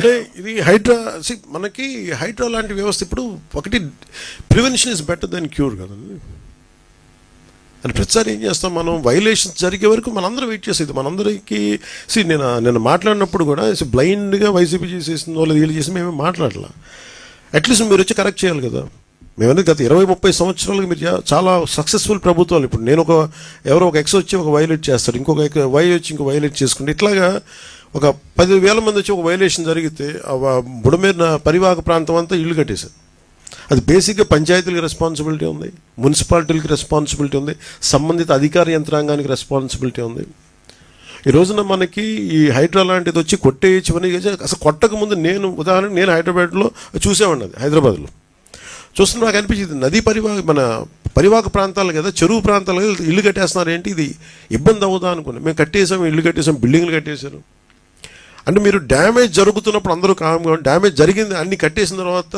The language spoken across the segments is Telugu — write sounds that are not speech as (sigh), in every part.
అంటే ఇది హైడ్రా సి మనకి హైడ్రా లాంటి వ్యవస్థ ఇప్పుడు ఒకటి prevention is better than cure కదండి అని ప్రతిసారి ఏం చేస్తాం మనం? వైలేషన్స్ జరిగే వరకు మనందరం వెయిట్ చేసేది. మనందరికీ సి నేను నేను మాట్లాడినప్పుడు కూడా బ్లైండ్గా వైసీపీ చేసేసిందో లేదు వీళ్ళు చేసి మేమే మాట్లాడలా. అట్లీస్ట్ మీరు వచ్చి కరెక్ట్ చేయాలి కదా. మేమనేది గత ఇరవై ముప్పై సంవత్సరాలకు మీరు చాలా సక్సెస్ఫుల్ ప్రభుత్వాలు. ఇప్పుడు నేను ఒక ఎవరో ఒక ఎక్స్ వచ్చి ఒక వైలేట్ చేస్తాడు ఇంకొక వై వచ్చి ఇంకో వైలేట్ చేసుకుంటే ఇట్లాగా ఒక పది వేల మంది వచ్చి ఒక వైలేషన్ జరిగితే బుడమేరిన పరివాహక ప్రాంతం అంతా ఇల్లు కట్టేశారు. అది బేసిక్గా పంచాయతీలకు రెస్పాన్సిబిలిటీ ఉంది మున్సిపాలిటీలకు రెస్పాన్సిబిలిటీ ఉంది సంబంధిత అధికార యంత్రాంగానికి రెస్పాన్సిబిలిటీ ఉంది. ఈ రోజున మనకి ఈ హైడ్రా లాంటిది వచ్చి కొట్టేయచ్చమని అసలు కొట్టక ముందు నేను ఉదాహరణకు నేను హైదరాబాద్లో చూసేవాడిని అది హైదరాబాద్లో. చూస్తున్న నాకు అనిపించింది నదీ పరివాహ మన పరివాహక ప్రాంతాలు కదా చెరువు ప్రాంతాలు కదా ఇల్లు కట్టేస్తున్నారు ఏంటి ఇది? ఇబ్బంది అవుదా అనుకున్నాను మేము కట్టేసాం ఇల్లు కట్టేసాం బిల్డింగ్లు కట్టేశారు. అంటే మీరు డ్యామేజ్ జరుగుతున్నప్పుడు అందరూ కామ్గా డ్యామేజ్ జరిగింది అన్ని కట్టేసిన తర్వాత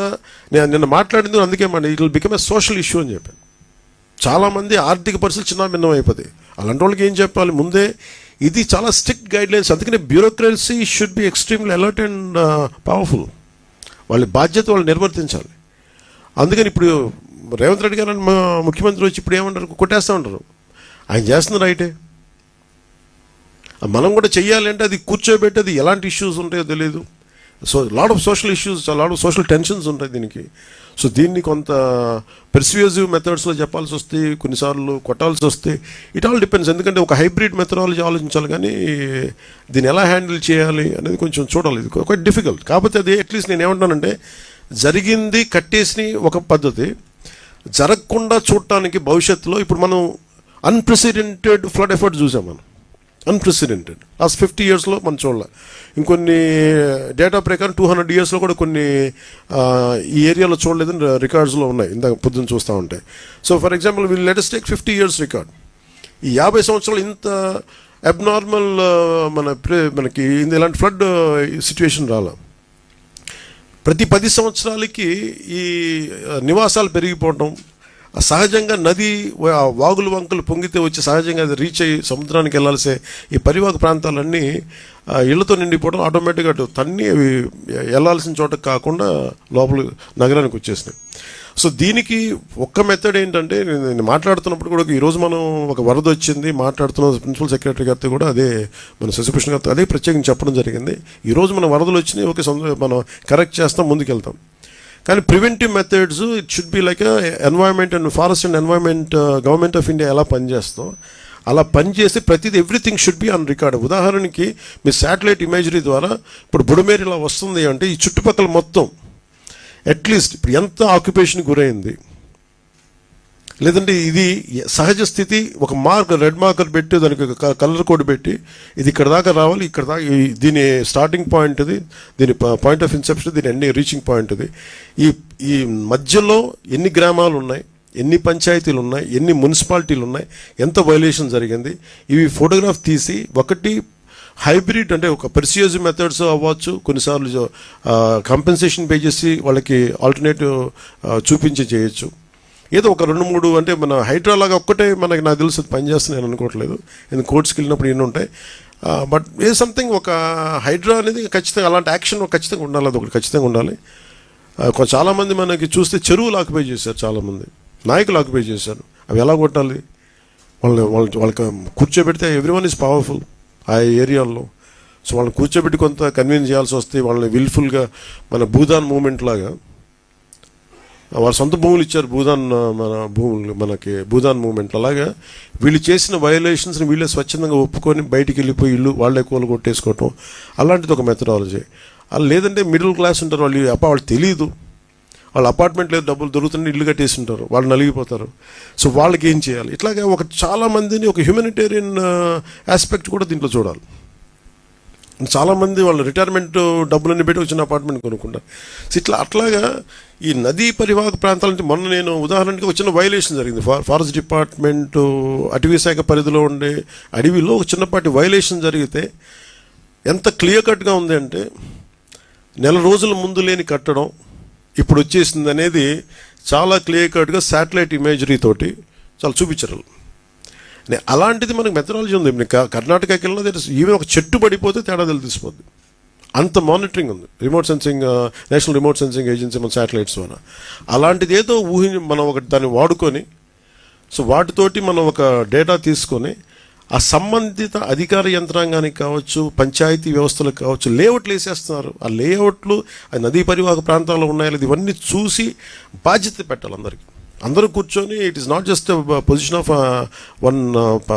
నేను నిన్న మాట్లాడింది అందుకే మన it will become a social issue అని చెప్పాను. చాలామంది ఆర్థిక పరిస్థితులు చిన్న భిన్నం అయిపోతాయి అలాంటి వాళ్ళకి ఏం చెప్పాలి? ముందే ఇది చాలా స్ట్రిక్ట్ గైడ్లైన్స్ అందుకనే bureaucracy should be extremely alert and powerful వాళ్ళ బాధ్యత వాళ్ళు నిర్వర్తించాలి. అందుకని ఇప్పుడు రేవంత్ రెడ్డి గారు మా ముఖ్యమంత్రి వచ్చి ఇప్పుడు ఏమంటారు? కొట్టేస్తూ ఉంటారు. ఆయన చేస్తున్న రైటే. మనం కూడా చేయాలంటే అది కూర్చోబెట్టి అది ఎలాంటి ఇష్యూస్ ఉంటాయో తెలియదు so lot of social issues lot of social tensions ఉంటాయి దీనికి. సో దీన్ని కొంత పెర్సివేజివ్ మెథడ్స్లో చెప్పాల్సి వస్తే కొన్నిసార్లు కొట్టాల్సి వస్తే ఇట్ ఆల్ డిపెండ్స్ ఎందుకంటే ఒక హైబ్రిడ్ మెథడాలజీ ఆలోచించాలి కానీ దీన్ని ఎలా హ్యాండిల్ చేయాలి అనేది కొంచెం చూడాలి. ఇది క్వైట్ డిఫికల్ట్ కాకపోతే అది అట్లీస్ట్ నేను ఏమంటానంటే జరిగింది కట్టేసి ఒక పద్ధతి జరగకుండా చూడటానికి భవిష్యత్తులో ఇప్పుడు మనం అన్ప్రెసిడెంటెడ్ ఫ్లడ్ ఎఫర్ట్ చూసాం మనం. అన్ప్రెసిడెంటెడ్ లాస్ట్ ఫిఫ్టీ ఇయర్స్లో మనం చూడాలి. ఇంకొన్ని uh, డేటా ప్రకారం టూ హండ్రెడ్ ఇయర్స్లో కూడా కొన్ని uh, ఈ ఏరియాలో చూడలేదని రికార్డ్స్లో ఉన్నాయి. ఇందాక పొద్దున్న చూస్తూ ఉంటాయి so for example will latest take fifty years record ఈ యాభై సంవత్సరాలు ఇంత అబ్నార్మల్ uh, మన మనకి ఇంత ఇలాంటి ఫ్లడ్ సిచ్యువేషన్ రాలా. ప్రతి పది సంవత్సరాలకి ఈ నివాసాలు పెరిగిపోవటం సహజంగా నది వాగులు వంకలు పొంగితే వచ్చి సహజంగా అది రీచ్ అయ్యి సముద్రానికి వెళ్ళాల్సే ఈ పరివాహక ప్రాంతాలన్నీ ఆ, ఇళ్ళతో నిండిపోవడం ఆటోమేటిక్గా అటు తన్ని అవి వెళ్ళాల్సిన చోట కాకుండా లోపల నగరానికి వచ్చేసినాయి. సో దీనికి ఒక్క మెథడ్ ఏంటంటే నేను మాట్లాడుతున్నప్పుడు కూడా ఈరోజు మనం ఒక వరద వచ్చింది మాట్లాడుతున్న ప్రిన్సిపల్ సెక్రటరీ గారితో కూడా అదే మన శశిభూషణ్ గారితో అదే ప్రత్యేకం చెప్పడం జరిగింది. ఈరోజు మన వరదలు వచ్చినాయి ఓకే మనం కరెక్ట్ చేస్తాం ముందుకెళ్తాం. కానీ preventive methods it should be like environment and forest and environment government of India ఎలా పనిచేస్తాం? అలా పనిచేసి ప్రతిదీ everything should be on record ఉదాహరణకి మీ శాటిలైట్ ఇమేజరీ ద్వారా ఇప్పుడు బుడమేరు ఇలా వస్తుంది అంటే ఈ చుట్టుపక్కల మొత్తం అట్లీస్ట్ ఇప్పుడు ఎంత ఆక్యుపేషన్ గురైంది? లేదంటే ఇది సహజ స్థితి ఒక మార్క్ రెడ్ మార్కర్ పెట్టి దానికి ఒక కలర్ కోడ్ పెట్టి ఇది ఇక్కడ దాకా రావాలి ఇక్కడ దాకా ఈ- దీని స్టార్టింగ్ పాయింట్ ఇది దీని పాయింట్ ఆఫ్ ఇన్సెప్షన్ దీని ఎన్ని రీచింగ్ పాయింట్ ఇది. ఈ ఈ మధ్యలో ఎన్ని గ్రామాలు ఉన్నాయి ఎన్ని పంచాయతీలు ఉన్నాయి ఎన్ని మున్సిపాలిటీలు ఉన్నాయి ఎంత వైలేషన్ జరిగింది ఇవి ఫోటోగ్రాఫ్ తీసి ఒకటి హైబ్రిడ్ అంటే ఒక పెర్సియోజ్ మెథడ్స్ అవ్వచ్చు కొన్నిసార్లు కంపెన్సేషన్ పే చేసి వాళ్ళకి ఆల్టర్నేటివ్ చూపించి చేయొచ్చు. ఏదో ఒక రెండు మూడు అంటే మన హైడ్రాలాగా ఒక్కటే మనకి నాకు తెలుసు అది పనిచేస్తుంది నేను అనుకోవట్లేదు. ఎందుకు కోర్ట్స్కి వెళ్ళినప్పుడు ఎన్ని ఉంటాయి. బట్ ఏ సంథింగ్ ఒక హైడ్రా అనేది ఖచ్చితంగా అలాంటి యాక్షన్ ఖచ్చితంగా ఉండాలి అది ఒకటి ఖచ్చితంగా ఉండాలి. చాలామంది మనకి చూస్తే చెరువులు ఆక్యుపై చేశారు చాలామంది. నాయకులు ఆక్యుపై చేశారు. అవి ఎలా కొట్టాలి? వాళ్ళని వాళ్ళ వాళ్ళకి కూర్చోబెడితే ఎవ్రీ వన్ పవర్ఫుల్ ఆ ఏరియాల్లో. సో వాళ్ళని కూర్చోబెట్టి కొంత కన్విన్స్ చేయాల్సి వస్తే వాళ్ళని విల్ఫుల్గా మన భూదాన్ మూమెంట్ లాగా వాళ్ళ సొంత భూములు ఇచ్చారు భూదాన్ మన భూములు మనకి భూదాన్ మూమెంట్ అలాగా వీళ్ళు చేసిన వయలేషన్స్ని వీళ్ళే స్వచ్ఛందంగా ఒప్పుకొని బయటికి వెళ్ళిపోయి ఇల్లు వాళ్ళే కూల కొట్టేసుకోవటం అలాంటిది ఒక మెథడాలజీ అలా లేదంటే మిడిల్ క్లాస్ ఉంటారు వాళ్ళు అప్ప వాళ్ళు తెలియదు వాళ్ళ అపార్ట్మెంట్ లేదు డబ్బులు దొరుకుతుంటే ఇల్లు కట్టేసి ఉంటారు. వాళ్ళు నలిగిపోతారు. సో వాళ్ళకి ఏం చేయాలి? ఇట్లాగే ఒక చాలామందిని ఒక హ్యూమనిటేరియన్ ఆస్పెక్ట్ కూడా దీంట్లో చూడాలి. చాలామంది వాళ్ళు రిటైర్మెంట్ డబ్బులన్నీ పెట్టి వచ్చిన అపార్ట్మెంట్ కొనుక్కుంటారు ఇట్లా అట్లాగా ఈ నదీ పరివాహక ప్రాంతాలంటే మొన్న నేను ఉదాహరణకి ఒక చిన్న వైలేషన్ జరిగింది. ఫారెస్ట్ డిపార్ట్మెంట్ అటవీ శాఖ పరిధిలో ఉండే అడవిలో ఒక చిన్నపాటి వైలేషన్ జరిగితే ఎంత క్లియర్ కట్గా ఉంది అంటే నెల రోజుల ముందు లేని కట్టడం ఇప్పుడు వచ్చేసింది అనేది చాలా క్లియర్ కట్గా శాటిలైట్ ఇమేజరీ తోటి చాలా చూపించారు అలాంటిది మనకు మెథడాలజీ ఉంది. ఇప్పుడు కర్ణాటకకి వెళ్ళినా ఈవెన్ ఒక చెట్టు పడిపోతే తేడా తెలిసిపోద్ది అంత మానిటరింగ్ ఉంది. Remote sensing national remote sensing agency మన శాటిలైట్స్ ద్వారా అలాంటిది ఏదో ఊహి మనం ఒకటి దాన్ని వాడుకొని సో వాటితోటి మనం ఒక డేటా తీసుకొని ఆ సంబంధిత అధికార యంత్రాంగానికి కావచ్చు పంచాయతీ వ్యవస్థలకు కావచ్చు లేఅవుట్లు వేసేస్తున్నారు. ఆ లేఅవుట్లు ఆ నదీ పరివాహక ప్రాంతాల్లో ఉన్నాయో ఇవన్నీ చూసి బాధ్యత పెట్టాలి అందరికీ. అందరూ కూర్చొని it is not just position of one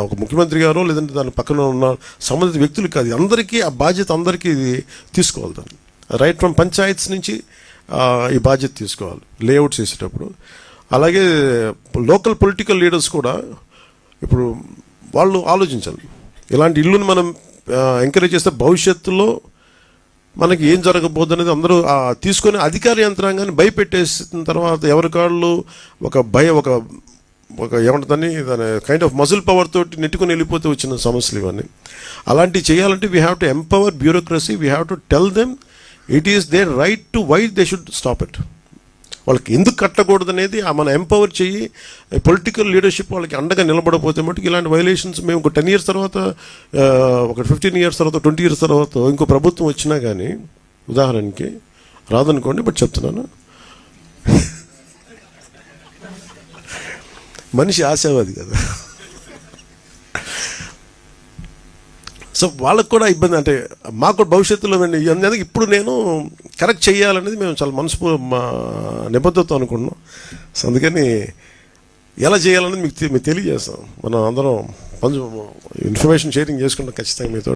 ఒక ముఖ్యమంత్రి గారు లేదంటే దాని పక్కన ఉన్న సంబంధిత వ్యక్తులు కాదు. అందరికీ ఆ బాధ్యత అందరికీ ఇది తీసుకోవాలి దాన్ని. రైట్ ఫ్రమ్ పంచాయత్స్ నుంచి ఈ బాధ్యత తీసుకోవాలి. లేఅవుట్ చేసేటప్పుడు. అలాగే లోకల్ పొలిటికల్ లీడర్స్ కూడా ఇప్పుడు వాళ్ళు ఆలోచించాలి. ఇలాంటి ఇల్లుని మనం ఎంకరేజ్ చేస్తే భవిష్యత్తులో మనకి ఏం జరగబోదు అనేది అందరూ తీసుకొని అధికార యంత్రాంగాన్ని భయపెట్టేసిన తర్వాత ఎవరి కాళ్ళు ఒక భయ ఒక ఒక ఏమంటుందని దాని కైండ్ ఆఫ్ మజిల్ పవర్ తోటి నెట్టుకొని వెళ్ళిపోతే వచ్చిన సమస్యలు ఇవన్నీ. అలాంటివి చేయాలంటే we have to empower bureaucracy we have to tell them it is their right to why they should stop it వాళ్ళకి ఎందుకు కట్టకూడదు అనేది ఆ మనం ఎంపవర్ చెయ్యి పొలిటికల్ లీడర్షిప్ వాళ్ళకి అండగా నిలబడకపోతే మటుకు ఇలాంటి వైలేషన్స్ మేము ఒక టెన్ ఇయర్స్ తర్వాత ఒక ఫిఫ్టీన్ ఇయర్స్ తర్వాత ట్వంటీ ఇయర్స్ తర్వాత ఇంకో ప్రభుత్వం వచ్చినా కానీ ఉదాహరణకి రాదనుకోండి బట్ చెప్తున్నాను. (laughs) మనిషి ఆశావాది కదా. సో వాళ్ళకు కూడా ఇబ్బంది. అంటే మాకు భవిష్యత్తులో మేము అందుకే ఇప్పుడు నేను కరెక్ట్ చేయాలనేది మేము చాలా మనసు మా నిబద్ధత అనుకున్నాం సో అందుకని ఎలా చేయాలనేది మీకు మీకు తెలియజేస్తాం. మనం అందరం కొంచెం ఇన్ఫర్మేషన్ షేరింగ్ చేసుకుంటాం ఖచ్చితంగా మీతో